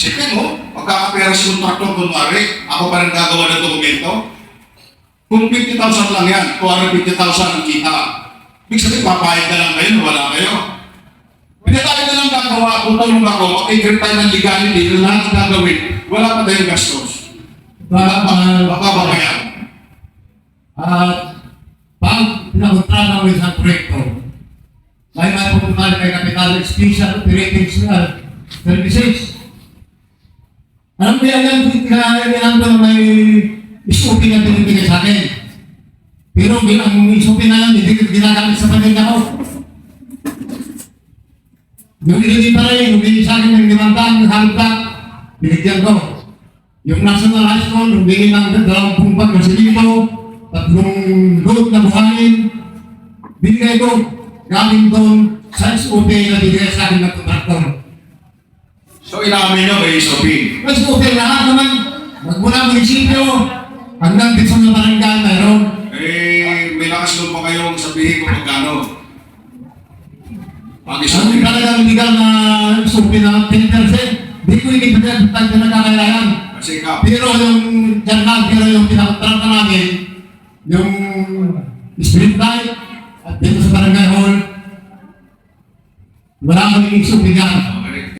Sige mo, magkakapera si kontraktor kunwari, ako pa rin gagawa ng dokumento. Kung 50,000 lang yan, 250,000 ang kita. Ibig sabihin, papayag ka lang kayo, na wala kayo. Hindi tayo na lang gagawa, kung tulong ako, mag-increase tayo ng legality, na lahat ng gagawin, wala pa tayong gastos. Baka Baka ba kaya? At pag pinakontrata mo isang proyekto, may mga pupunta kay Capital Special Operating Services. Alam mo yan yan, kailangan ko na may pinibigay sa akin. Pero bilang SOP na yan, hindi ko sa pamilya ko. Yung hindi pa rin, humingi sa akin ng limandaan, halta, binigyan ko. Yung national high school, ng dalawampung pag na silito, tatlong load na buhayin, binigay ko, galing doon sa SOP na bigay sa akin ng kontraktor. So inamin nyo may SOP. Mas okay lahat naman. Magmula munisipyo hanggang dito sa barangay mayroon. Eh, may lakas doon pa kayong sabihin kung magkano. Pag Ang SOP. talagang legal na supi na 10%, di ko ibigay tayo na nakakailangan. Kasi ka, Pero yung general, pero yung pinakontrata namin, yung street light, at dito sa barangay hall, wala kami supi nga.